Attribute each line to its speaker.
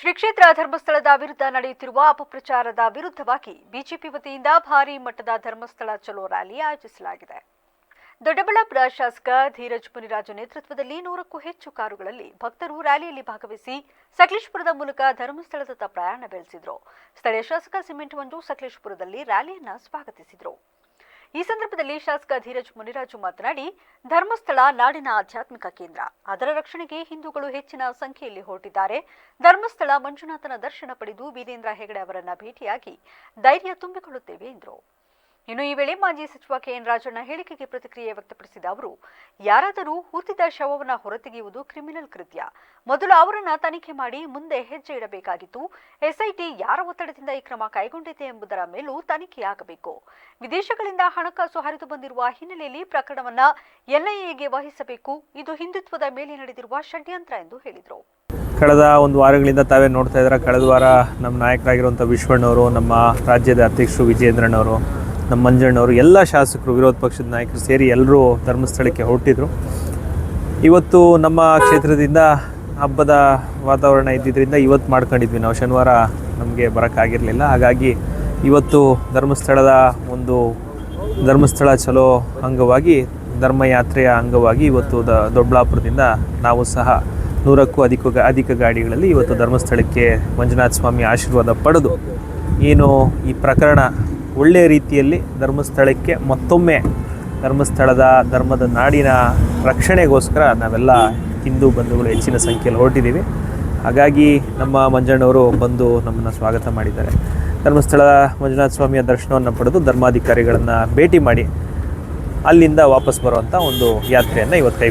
Speaker 1: ಶ್ರೀ ಕ್ಷೇತ್ರ ಧರ್ಮಸ್ಥಳದ ವಿರುದ್ಧ ನಡೆಯುತ್ತಿರುವ ಅಪಪ್ರಚಾರದ ವಿರುದ್ಧವಾಗಿ ಬಿಜೆಪಿ ವತಿಯಿಂದ ಭಾರೀ ಮಟ್ಟದ ಧರ್ಮಸ್ಥಳ ಚಲೋ ರ್ಯಾಲಿ ಆಯೋಜಿಸಲಾಗಿದೆ. ದೊಡ್ಡಬಳ್ಳಾಪುರ ಶಾಸಕ ಧೀರಜ್ ಮುನಿರಾಜು ನೇತೃತ್ವದಲ್ಲಿ ನೂರಕ್ಕೂ ಹೆಚ್ಚು ಕಾರುಗಳಲ್ಲಿ ಭಕ್ತರು ರ್ಯಾಲಿಯಲ್ಲಿ ಭಾಗವಹಿಸಿ ಸಕಲೇಶಪುರದ ಮೂಲಕ ಧರ್ಮಸ್ಥಳದತ್ತ ಪ್ರಯಾಣ ಬೆಳೆಸಿದ್ರು. ಸ್ಥಳೀಯ ಶಾಸಕ ಸಿಮೆಂಟ್ ಮಂಜು ಸಕಲೇಶಪುರದಲ್ಲಿ ರ್ಯಾಲಿಯನ್ನ ಸ್ವಾಗತಿಸಿದರು. ಈ ಸಂದರ್ಭದಲ್ಲಿ ಶಾಸಕ ಧೀರಜ್ ಮುನಿರಾಜು ಮಾತನಾಡಿ, ಧರ್ಮಸ್ಥಳ ನಾಡಿನ ಆಧ್ಯಾತ್ಮಿಕ ಕೇಂದ್ರ. ಅದರ ರಕ್ಷಣೆಗೆ ಹಿಂದೂಗಳು ಹೆಚ್ಚಿನ ಸಂಖ್ಯೆಯಲ್ಲಿ ಹೊರಟಿದ್ದಾರೆ. ಧರ್ಮಸ್ಥಳ ಮಂಜುನಾಥನ ದರ್ಶನ ಪಡೆದು ವೀರೇಂದ್ರ ಹೆಗಡೆ ಅವರನ್ನ ಭೇಟಿಯಾಗಿ ಧೈರ್ಯ ತುಂಬಿಕೊಳ್ಳುತ್ತೇವೆ ಎಂದರು. ಇನ್ನು ಈ ವೇಳೆ ಮಾಜಿ ಸಚಿವ ಕೆಎನ್ ರಾಜಣ್ಣ ಹೇಳಿಕೆಗೆ ಪ್ರತಿಕ್ರಿಯೆ ವ್ಯಕ್ತಪಡಿಸಿದ ಅವರು, ಯಾರಾದರೂ ಹೂತಿದ ಶವವನ್ನು ಹೊರತೆಗೆಯುವುದು ಕ್ರಿಮಿನಲ್ ಕೃತ್ಯ. ಮೊದಲು ಅವರನ್ನ ತನಿಖೆ ಮಾಡಿ ಮುಂದೆ ಹೆಜ್ಜೆ ಇಡಬೇಕಾಗಿತ್ತು. ಎಸ್ಐಟಿ ಯಾರ ಒತ್ತಡದಿಂದ ಈ ಕ್ರಮ ಕೈಗೊಂಡಿದೆ ಎಂಬುದರ ಮೇಲೂ ತನಿಖೆಯಾಗಬೇಕು ವಿದೇಶಗಳಿಂದ ಹಣಕಾಸು ಹರಿದು ಬಂದಿರುವ ಹಿನ್ನೆಲೆಯಲ್ಲಿ ಪ್ರಕರಣವನ್ನ ಎನ್ಐಎಗೆ ವಹಿಸಬೇಕು. ಇದು ಹಿಂದುತ್ವದ ಮೇಲೆ ನಡೆದಿರುವ ಷಡ್ಯಂತ್ರ ಎಂದು ಹೇಳಿದರು.
Speaker 2: ಕಳೆದ ಒಂದು ವಾರಗಳಿಂದ ತಾವೇ ನೋಡ್ತಾ ಇದ್ದಾರೆ. ಕಳೆದ ವಾರ ನಮ್ಮ ನಾಯಕರಾಗಿರುವಂಥ ವಿಶ್ವಣ್ಣವರು, ನಮ್ಮ ರಾಜ್ಯದ ಅಧ್ಯಕ್ಷರು ವಿಜೇಂದ್ರನವರು ನಮ್ಮ ಮಂಜಣ್ಣವರು, ಎಲ್ಲ ಶಾಸಕರು, ವಿರೋಧ ಪಕ್ಷದ ನಾಯಕರು ಸೇರಿ ಎಲ್ಲರೂ ಧರ್ಮಸ್ಥಳಕ್ಕೆ ಹೊರಟಿದ್ರು. ಇವತ್ತು ನಮ್ಮ ಕ್ಷೇತ್ರದಿಂದ ಹಬ್ಬದ ವಾತಾವರಣ ಇದ್ದಿದ್ದರಿಂದ ಇವತ್ತು ಮಾಡ್ಕೊಂಡಿದ್ವಿ. ನಾವು ಶನಿವಾರ ನಮಗೆ ಬರೋಕ್ಕಾಗಿರಲಿಲ್ಲ ಹಾಗಾಗಿ ಇವತ್ತು ಧರ್ಮಸ್ಥಳದ ಒಂದು ಧರ್ಮಸ್ಥಳ ಚಲೋ ಅಂಗವಾಗಿ, ಧರ್ಮಯಾತ್ರೆಯ ಅಂಗವಾಗಿ ಇವತ್ತು ದ ದೊಡ್ಡಬಳ್ಳಾಪುರದಿಂದ ನಾವು ಸಹ ನೂರಕ್ಕೂ ಅಧಿಕ ಅಧಿಕ ಗಾಡಿಗಳಲ್ಲಿ ಇವತ್ತು ಧರ್ಮಸ್ಥಳಕ್ಕೆ ಮಂಜುನಾಥ ಸ್ವಾಮಿ ಆಶೀರ್ವಾದ ಪಡೆದು, ಏನು ಈ ಪ್ರಕರಣ ಒಳ್ಳೆಯ ರೀತಿಯಲ್ಲಿ ಧರ್ಮಸ್ಥಳಕ್ಕೆ ಮತ್ತೊಮ್ಮೆ ಧರ್ಮಸ್ಥಳದ ಧರ್ಮದ ನಾಡಿನ ರಕ್ಷಣೆಗೋಸ್ಕರ ನಾವೆಲ್ಲ ಹಿಂದೂ ಬಂಧುಗಳು ಹೆಚ್ಚಿನ ಸಂಖ್ಯೆಯಲ್ಲಿ ಹೊರಟಿದ್ದೀವಿ. ಹಾಗಾಗಿ ನಮ್ಮ ಮಂಜಣ್ಣವರು ಬಂದು ನಮ್ಮನ್ನು ಸ್ವಾಗತ ಮಾಡಿದ್ದಾರೆ. ಧರ್ಮಸ್ಥಳ ಮಂಜುನಾಥ ಸ್ವಾಮಿಯ ದರ್ಶನವನ್ನು ಪಡೆದು ಧರ್ಮಾಧಿಕಾರಿಗಳನ್ನು ಭೇಟಿ ಮಾಡಿ ಅಲ್ಲಿಂದ ವಾಪಸ್ ಬರುವಂಥ ಒಂದು ಯಾತ್ರೆಯನ್ನು ಇವತ್ತು